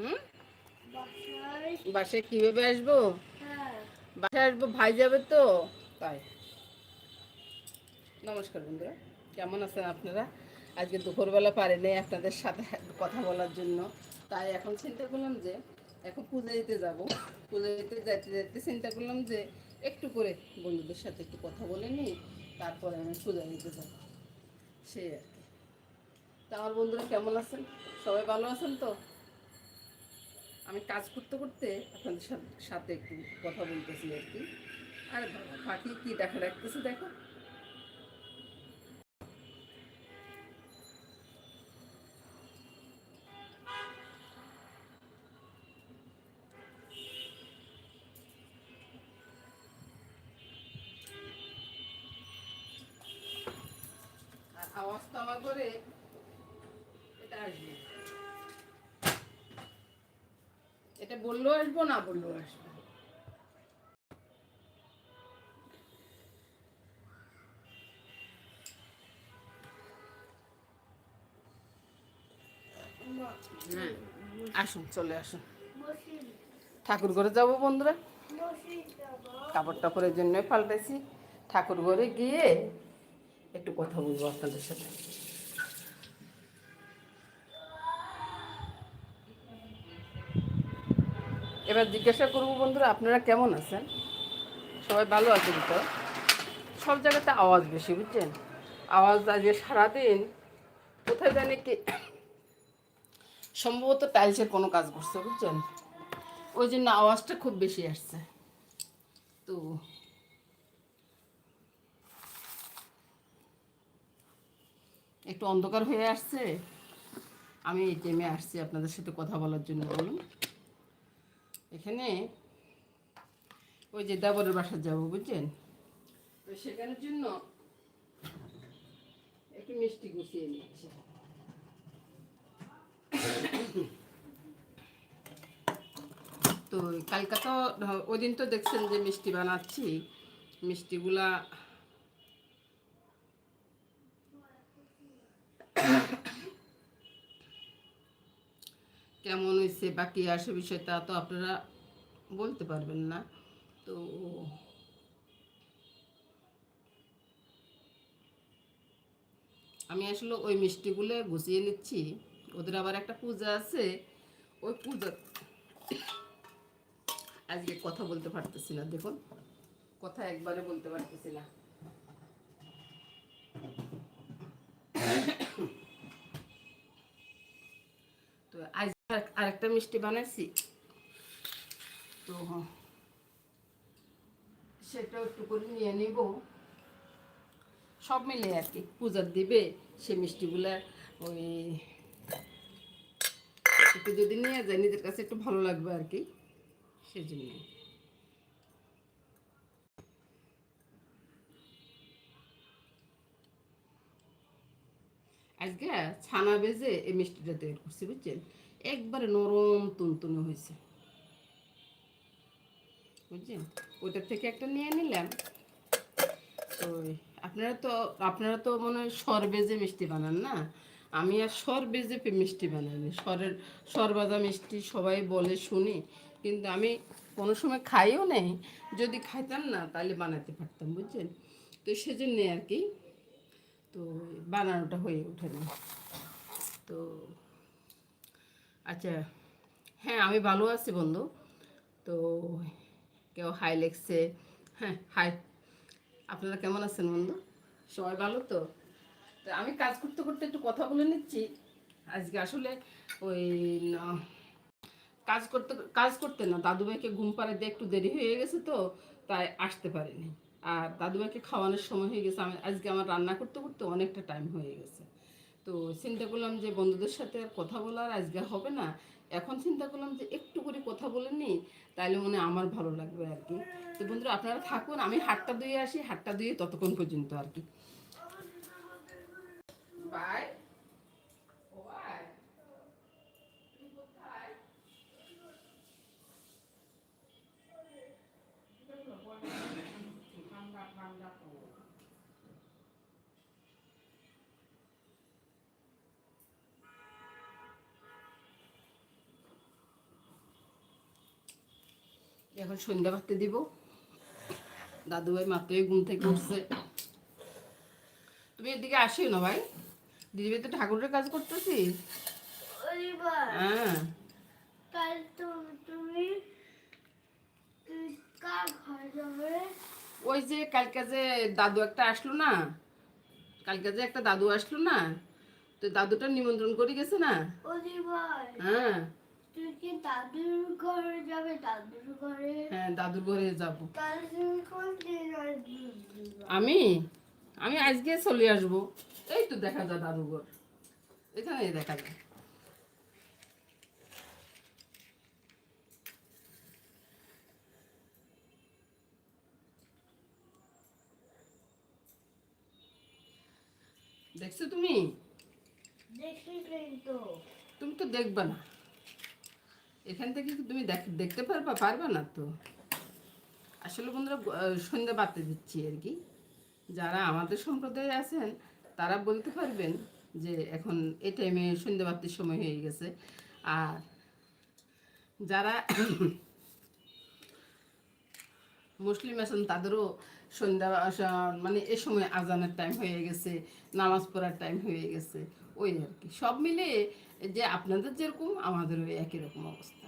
হুম? বাসায় কীভাবে আসব? হ্যাঁ। বাসায় আসব ভাই যাবে তো? তাই। নমস্কার বন্ধুরা কেমন আছেন আপনারা? আজকে দুপুরবেলা পারেনি আপনাদের সাথে কথা বলার জন্য। তাই এখন চিন্তা করলাম যে এখন পুজো দিতে যাব। পুজো দিতে যাইতে যাইতে চিন্তা করলাম যে একটু করে বন্ধুদের সাথে একটু কথা বলে নিই তারপরে আমি পুজো দিতে যাব। সেই আর কি। তা আমার বন্ধুরা কেমন আছেন? সবাই ভালো আছেন তো? আমি কাজ করতে করতে আপনাদের সাথে- একটু কথা বলতেছি আর কি। আর বাবা পাখি কি দেখা রাখতেছে দেখো। বললেও আসব, না বললেও আসব। হ্যাঁ আসুন, চলে আসুন। ঠাকুর ঘরে যাব বন্ধুরা। কাপড় টাপড়ের জন্য পাল্টাইছি ঠাকুর ঘরে গিয়ে একটু কথা বলব আপনাদের সাথে। এবার জিজ্ঞাসা করব, বন্ধুরা, আপনারা কেমন আছেন? সবাই ভালো আছেন তো? সব জায়গাতে আওয়াজ বেশি, বুঝছেন? আওয়াজ আজকে সারাদিন, কোথায় জানি কি সম্ভবত টাইলসের কোনো কাজ করছে, বুঝছেন? ওই জন্য আওয়াজটা খুব বেশি আসছে। তো একটু অন্ধকার হয়ে আসছে। আমি এই টাইমে আসছি, আপনাদের সাথে কথা বলার জন্য, বলুন। এখানে ওই যে দেবরের বাসা যাব, বুঝছেন? তো সেখানের জন্য একটু মিষ্টি গুছিয়ে নিচ্ছি। তো কালকা তো, ওই দিন তো দেখছেন যে মিষ্টি বানাচ্ছি। মিষ্টিগুলা কেমন হয়েছে বা কী আসে বিষয়টা তো আপনারা বলতে পারবেন না। তো আমি আসলে ওই মিষ্টিগুলো গুছিয়ে নিচ্ছি। ওদের আবার একটা পূজা আছে। ওই পূজা আজকে কথা বলতে পারতেছি না, দেখুন। কথা একবারে বলতে পারতেছি না তো আজ আর- আরেকটা মিষ্টি বানাইছি। তো সেটাও একটু করে নিয়ে নিব। সব মিলে আর কি পূজার দিবে, সে মিষ্টিগুলা ওই একটু যদি নিয়ে যায়, নিজের কাছে একটু ভালো লাগবে আর কি, সেজন্য। আজকে ছানা বেজে এই মিষ্টিটা তৈরি করছি, বুঝছেন? একবারে নরম তুনতুনে হয়েছে। বুঝছেন? ওইটার থেকে একটা নিয়ে নিলাম। তো আপনারা তো আপনারা তো মনে হয় সর বেজে মিষ্টি বানান না? আমি আর সর বেজে মিষ্টি বানাইনি সরের, সরবাজা মিষ্টি সবাই বলে, শুনি। কিন্তু আমি কোনো সময় খাইও নেই। যদি খাইতাম না তাহলে বানাতে পারতাম, বুঝছেন? তো সেজন্যে আর কি। তো বানানোটা হয়ে ওঠে না। তো আচ্ছা হ্যাঁ আমি ভালো আছি বন্ধু। তো কেউ হাই লেগছে হ্যাঁ হাই আপনারা কেমন আছেন বন্ধু? সবাই ভালো তো? তো আমি কাজ করতে করতে একটু কথা বলে নিচ্ছি। আজকে আসলে ওই কাজ করতে কাজ করতে না দাদুভাইকে ঘুম পাড়ে দিয়ে একটু দেরি হয়ে গেছে তো, তাই আসতে পারিনি। আর দাদুভাইকে খাওয়ানোর সময় হয়ে গেছে। আমি, আজকে আমার রান্না করতে করতে অনেকটা টাইম হয়ে গেছে। তো চিন্তা করলাম যে বন্ধুদের সাথে আর কথা বলার আজকে হবে না। এখন চিন্তা করলাম যে একটু করে কথা বলে নিই, তাহলে মনে আমার ভালো লাগবে আর কি। তো বন্ধুরা, আপনারা থাকুন, আমি হাটটা ধুয়ে আসি, হাটটা ধুয়ে ততক্ষণ পর্যন্ত আর কি। বাই। এখন সন্ধ্যা ভাতে দিব। দাদু ভাই মাত্রই ঘুম থেকে উঠছে। তুমি এদিকে আসিও না ভাই। দিদিভাই তো ঠাকুরের কাজ করতেছি। হ্যাঁ। তুমি ওই যে কালকে যে দাদু একটা আসলো না কালকে যে একটা দাদু আসলো না তো দাদুটা নিমন্ত্রণ করে গেছে না? হ্যাঁ। তুই কি দাদুর ঘরে যাবে দাদুর ঘরে। হ্যাঁ দাদুর ঘরে যাব। আমি? আমি আজকে চলে আসব। এই তো দেখা যায় দাদুর ঘর। এখানে দেখা যায়। দেখছ তুমি? দেখি কিন্তু। তুমি তো দেখবা না। এখান থেকে তুমি দেখ- দেখতে পারবা? পারবা না তো? আসলে বন্ধুরা সন্ধ্যা বাড়তে দিচ্ছি আর কি। যারা আমাদের সম্প্রদায়ে আছেন, তারা বলতে পারবেন যে এখন এই টাইমে সন্ধ্যা বাড়তির সময় হয়ে গেছে। আর যারা মুসলিম আছেন, তাদেরও সন্ধ্যা মানে এ সময় আজানের টাইম হয়ে গেছে নামাজ পড়ার টাইম হয়ে গেছে ওই আর কি। সব মিলে যে আপনাদের যেরকম আমাদেরও একই রকম অবস্থা।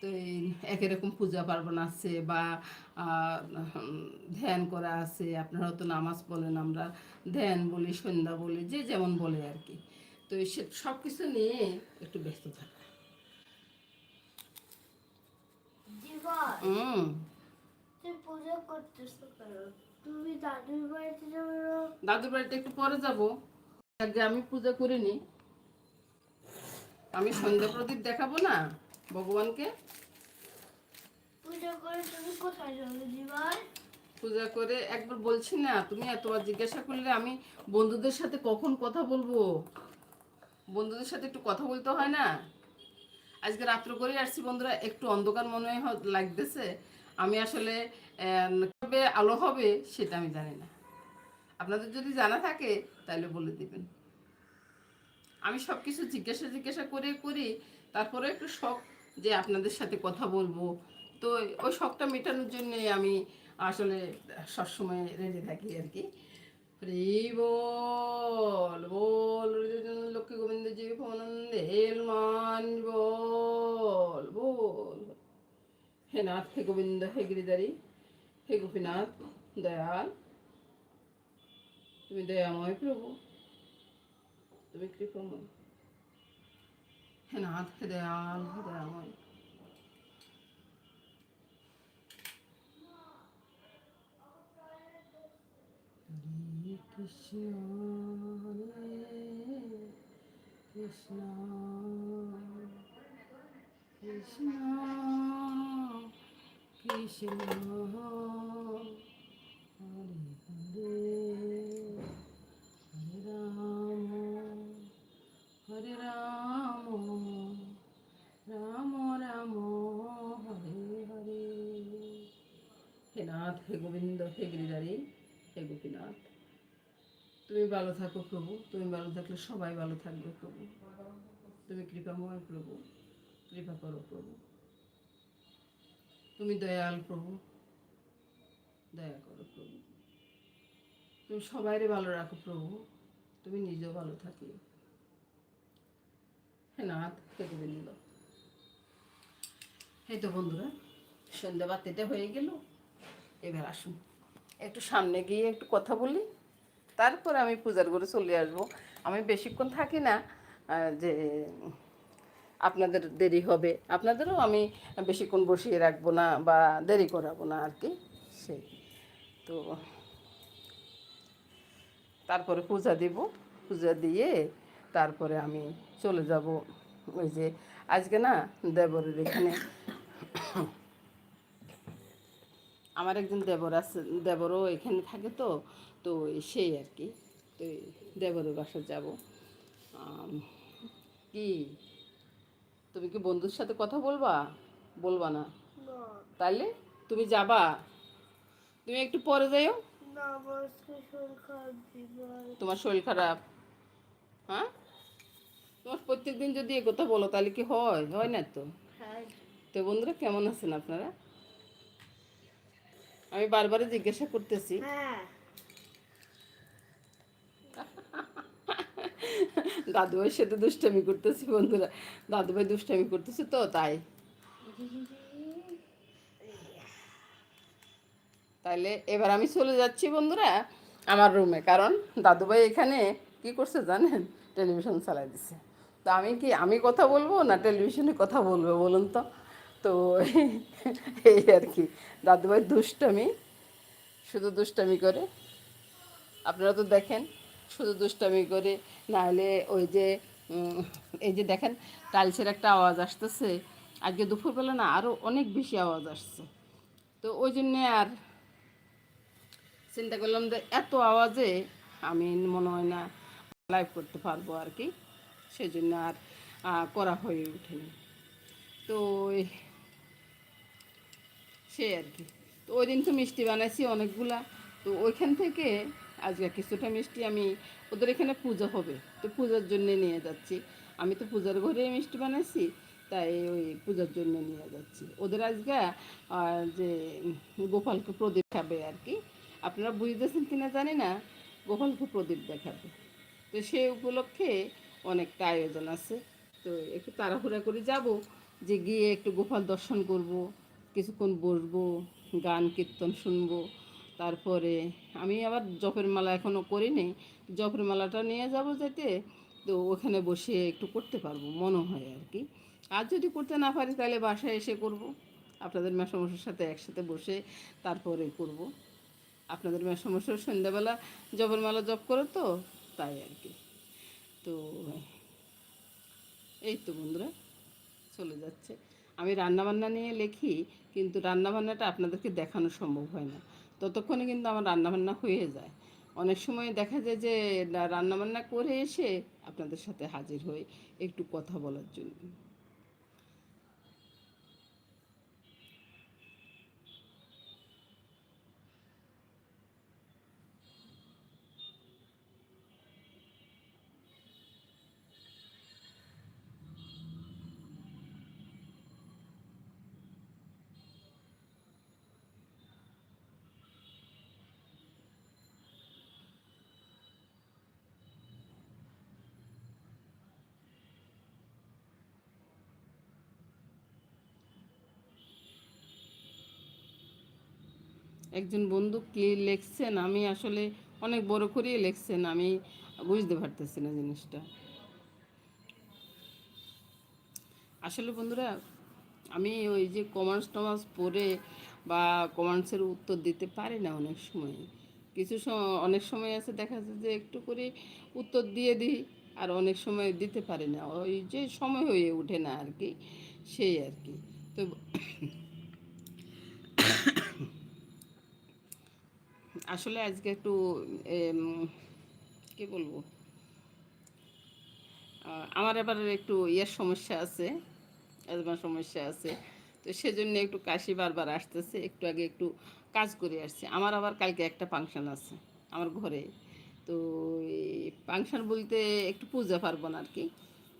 তো এই একই রকম পূজা পার্বণ আছে বা ধ্যান করা আছে আপনারা তো নামাজ বলেন আমরা ধ্যান বলি সন্ধ্যা বলি যে যেমন বলে আর কি। তো সে সব কিছু নিয়ে একটু ব্যস্ত থাকা হুম। তুই পূজা করতেছো কেন? তুমি দাদুর বাড়িতে যাবে না? দাদুর বাড়িতে একটু পরে যাব। আগে আমি পূজা করিনি আমি সন্ধ্যা প্রদীপ দেখাবো না ভগবানকে? পূজা করে তুমি কোথায় যাবে জীবন পূজা করে একবার বলছি না তুমি এতবার জিজ্ঞাসা করলে আমি বন্ধুদের সাথে কখন কথা বলব? বন্ধুদের সাথে একটু কথা বলতে হয় না? আজকে রাত্র করে আসছি বন্ধুরা একটু অন্ধকার মনে হয় লাগতেছে। আমি আসলে কবে আলো হবে সেটা আমি জানি না। আপনাদের যদি জানা থাকে, তাহলে বলে দিবেন। আমি সব কিছু জিজ্ঞাসা জিজ্ঞাসা করে করি তারপরে একটু শখ যে আপনাদের সাথে কথা বলব। তো ওই শখটা মেটানোর জন্যে আমি আসলে সবসময় রেডি থাকি আর কি। বল বল লক্ষ্মী গোবিন্দ জি ভবানন্দে হেলমান, বল বল। হে নাথ হে গোবিন্দ হে গিরিধারী হে গোপীনাথ দয়াল তুমি দয়াময় প্রভু তুমি কৃপময় হে নাথ হে দয়াল হে দয়াময় হরে কৃষ্ণ হরে কৃষ্ণ কৃষ্ণ কৃষ্ণ হরে হরে রাম হরে রাম রাম রাম হরে হরে হে হে গোবিন্দ, হে গিরিধারী, হে গোপীনাথ। তুমি ভালো থাকো প্রভু, তুমি ভালো থাকলে সবাই ভালো থাকবে প্রভু। তুমি কৃপাময় প্রভু, কৃপা করো প্রভু। তুমি দয়াল প্রভু। দয়া করো প্রভু। তুমি সবাইরে ভালো রাখো প্রভু। তুমি নিজেও ভালো থাকি। হে নাথ হে গোবিন্দ এই তো বন্ধুরা, সন্ধ্যা বাতিটা হয়ে গেল। এবার আসুন। একটু সামনে গিয়ে একটু কথা বলি। তারপর আমি পূজার ঘরে চলে আসব। আমি বেশিক্ষণ থাকি না যে আপনাদের দেরি হবে। আপনাদেরও আমি বেশিক্ষণ বসিয়ে রাখব না বা দেরি করাবো না আর কি, সেই। তো তারপরে পূজা দিব। পূজা দিয়ে তারপরে আমি চলে যাব ওই যে আজকে না দেবরের এখানে। আমার একজন দেবর আছে, দেবরও এখানে থাকে তো তো সেই আর কি। তো দেবরের বাসা যাব। কি তুমি কি বন্ধুর সাথে কথা বলবা? বলবা না। তাহলে তুমি যাবা। তুমি একটু পরে যাইও। তোমার শরীর খারাপ। হ্যাঁ? তোমার প্রত্যেক দিন যদি এ কথা বলো তাহলে কি হয়? হয় না তো? হ্যাঁ। তো বন্ধুরা কেমন আছেন আপনারা? আমি বারবারই জিজ্ঞাসা করতেছি। হ্যাঁ। দাদু ভাইয়ের সাথে দুষ্টামি করতেছি, বন্ধুরা। দাদুভাই দুষ্টামি করতেছে তো, তাই। তাহলে এবার আমি চলে যাচ্ছি, বন্ধুরা, আমার রুমে কারণ দাদুভাই এখানে কি করছে জানেন? টেলিভিশন চালাই দিছে। তো আমি কি, আমি কথা বলব না টেলিভিশনে কথা বলব বলুন তো? তো এই আর কি, দাদুভাই দুষ্টামি, শুধু দুষ্টামি করে। আপনারা তো দেখেন, শুধু দুষ্টামি করে নাহলে ওই যে এই যে দেখেন, টাইলসের একটা আওয়াজ আসতেছে। আজকে দুপুরবেলা না আরও অনেক বেশি আওয়াজ আসছে। তো ওই জন্যে আর চিন্তা করলাম যে এত আওয়াজে আমি মনে হয় না লাইভ করতে পারব আর কি। সেই জন্য আর করা হয়ে ওঠেনি। তো সেই আর কি। তো ওই দিন তো মিষ্টি বানাইছি অনেকগুলা। তো ওইখান থেকে আজকে কিছুটা মিষ্টি আমি ওদের এখানে পুজো হবে। তো পূজার জন্য নিয়ে যাচ্ছি। আমি তো পূজার ঘরে মিষ্টি বানাইছি, তাই ওই পূজার জন্য নিয়ে যাচ্ছি। ওদের আজকে যে গোপালকে প্রদীপ খাবে আর কি। আপনারা বুঝতেছেন কিনা জানি না, গোপালকে প্রদীপ দেখাবে। তো সেই উপলক্ষে অনেকটা আয়োজন আছে। তো একটু তাড়াহুড়া করে যাব, যে গিয়ে একটু গোপাল দর্শন করব, কিছুক্ষণ বসবো, গান কীর্তন শুনব। তারপরে আমি আবার জপের মালা এখনও করিনি জপের মালাটা নিয়ে যাব যেতে, তো ওখানে বসে একটু করতে পারব, মনে হয় আর কি। আর যদি করতে না পারি তাহলে বাসায় এসে করব। আপনাদের মেসমশার সাথে একসাথে বসে তারপরে করব। আপনাদের মেসমশার সন্ধ্যাবেলা জপের মালা জপ করে তো, তাই আর কি। তো এই তো বন্ধুরা, চলে যাচ্ছে। আমি রান্নাবান্না নিয়ে লিখি, কিন্তু রান্নাবান্নাটা আপনাদেরকে দেখানো সম্ভব হয় না। ততক্ষণে কিন্তু আমার রান্নাবান্না হয়ে যায়। অনেক সময় দেখা যায় যে রান্নাবান্না করে এসে আপনাদের সাথে হাজির হই, একটু কথা বলার জন্য। একজন বন্ধু কি লিখছেন? আমি আসলে অনেক বড় করেই লিখছেন, আমি বুঝতে পারতেছি না জিনিসটা। আসলে বন্ধুরা, আমি ওই যে কমার্স টমার্স পড়ে বা কমার্সের উত্তর দিতে পারি না অনেক সময়। কিছু সময় অনেক সময় আছে দেখা যাচ্ছে যে একটু করে উত্তর দিয়ে দিই আর অনেক সময় দিতে পারি না। ওই যে সময় হয়ে ওঠে না আর কি, সেই আর কি। তো আসলে আজকে একটু কি বলব? আমার এবার একটু ইয়ের সমস্যা আছে, অ্যাজমার সমস্যা আছে। তো সেজন্য একটু কাশি বারবার আসতেছে, একটু আগে একটু কাজ করে আসছে। আমার আবার কালকে একটা ফাংশন আছে আমার ঘরে। তো ফাংশন বলতে একটু পূজা পার্বণ আর কি।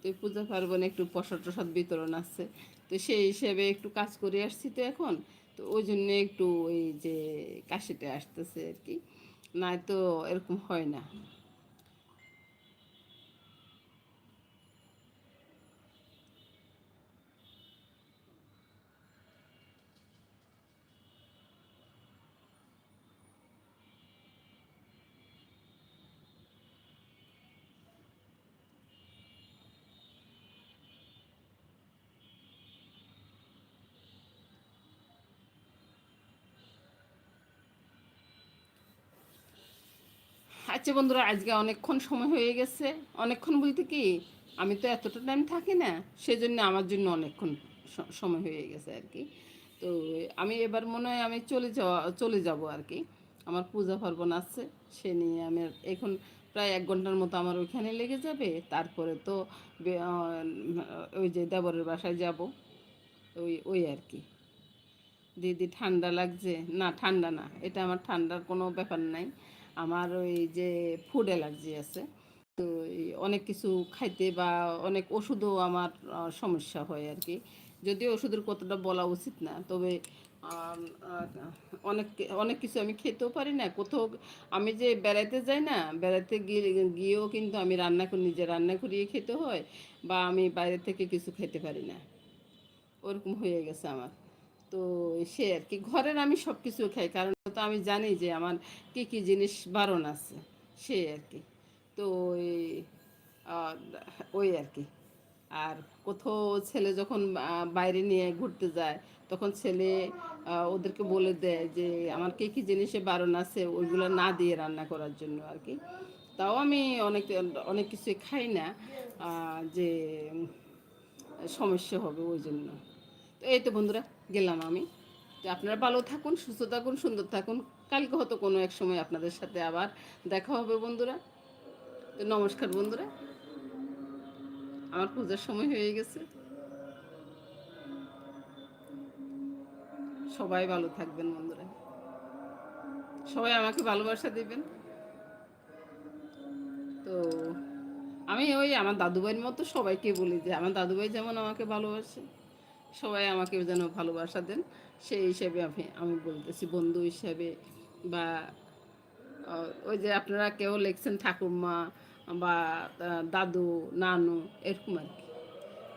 তো পূজা পার্বণে একটু প্রসাদ টসাদ বিতরণ আছে। তো সেই হিসেবে একটু কাজ করে আসছি তো এখন। তো ওই জন্য একটু ওই যে কাশিটা আসতেছে আর কি। নয়তো এরকম হয় না। আচ্ছা বন্ধুরা, আজকে অনেকক্ষণ সময় হয়ে গেছে। অনেকক্ষণ বলতে কি, আমি তো এতটা টাইম থাকি না, সেজন্য আমার জন্য অনেকক্ষণ সময় হয়ে গেছে আর কি। তো আমি এবার মনে হয় আমি চলে যাওয়া, চলে যাব আর কি। আমার পূজা পার্বণ আছে, সে নিয়ে আমি এখন প্রায় এক ঘণ্টার মতো আমার ওইখানে লেগে যাবে। তারপরে তো ওই যে দেবরের বাসায় যাব। ওই ওই আর কি। দিদি ঠান্ডা লাগছে। না, ঠান্ডা না, এটা আমার ঠান্ডার কোনো ব্যাপার নাই। আমার ওই যে ফুড অ্যালার্জি আছে, তো অনেক কিছু খাইতে বা অনেক ওষুধও আমার সমস্যা হয় আর কি। যদিও ওষুধের কতটা বলা উচিত না, তবে অনেক অনেক কিছু আমি খেতেও পারি না। কোথাও আমি যে বেড়াইতে যাই না বেড়াতে গিয়ে, গিয়েও কিন্তু আমি রান্না করি, নিজে রান্না করিয়ে খেতে হয় বা আমি বাইরে থেকে কিছু খেতে পারি না। ওরকম হয়ে গেছে আমার। তো সে আর কি। ঘরের আমি সব কিছু খাই, কারণ তো আমি জানি যে আমার কী কী জিনিস বারণ আছে, সে আর কি। তো ওই আর কি। আর কোথাও ছেলে যখন বাইরে নিয়ে ঘুরতে যায়, তখন ছেলে ওদেরকে বলে দেয় যে আমার কী কী জিনিসে বারণ আছে, ওইগুলো না দিয়ে রান্না করার জন্য আর কি। তাও আমি অনেক অনেক কিছুই খাই না যে সমস্যা হবে ওই জন্য। তো এই তো বন্ধুরা গেলাম আমি। তো আপনারা ভালো থাকুন, সুস্থ থাকুন, সুন্দর থাকুন। কালকে হয়তো কোনো এক সময় আপনাদের সাথে আবার দেখা হবে বন্ধুরা। তো নমস্কার বন্ধুরা। আমার পূজার সময় হয়ে গেছে। সবাই ভালো থাকবেন বন্ধুরা। সবাই আমাকে ভালোবাসা দিবেন। তো আমি ওই আমার দাদুভাইয়ের মতো সবাইকে বলি যে, আমার দাদুভাই যেমন আমাকে ভালোবাসে। সবাই আমাকে যেন ভালোবাসা দেন, সেই হিসেবে আমি আমি বলতেছি, বন্ধু হিসাবে বা ওই যে আপনারা কেউ লিখছেন ঠাকুরমা বা দাদু, নানু, এরকম আর কি।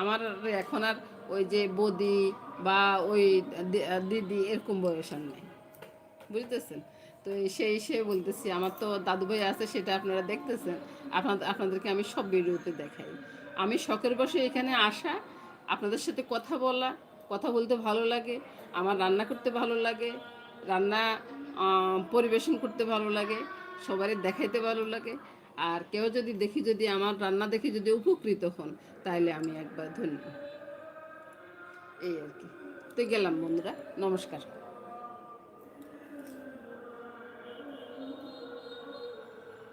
আমার এখন আর ওই যে বদি বা ওই দিদি এরকম বয়স আর নেই, বুঝতেছেন? তো সেই হিসেবে বলতেছি, আমার তো দাদু ভাই আছে, সেটা আপনারা দেখতেছেন। আপনাদের, আপনাদেরকে আমি সব ভিডিওতে দেখাই। আমি শখের বসে এখানে আসা আপনাদের সাথে কথা বলা, কথা বলতে ভালো লাগে, আমার রান্না করতে ভালো লাগে, রান্না পরিবেশন করতে ভালো লাগে সবারই দেখাইতে ভালো লাগে। আর কেউ যদি দেখি, যদি আমার রান্না দেখে যদি উপকৃত হন তাহলে আমি একবার ধন্য। এই আর কি। তো গেলাম বন্ধুরা, নমস্কার।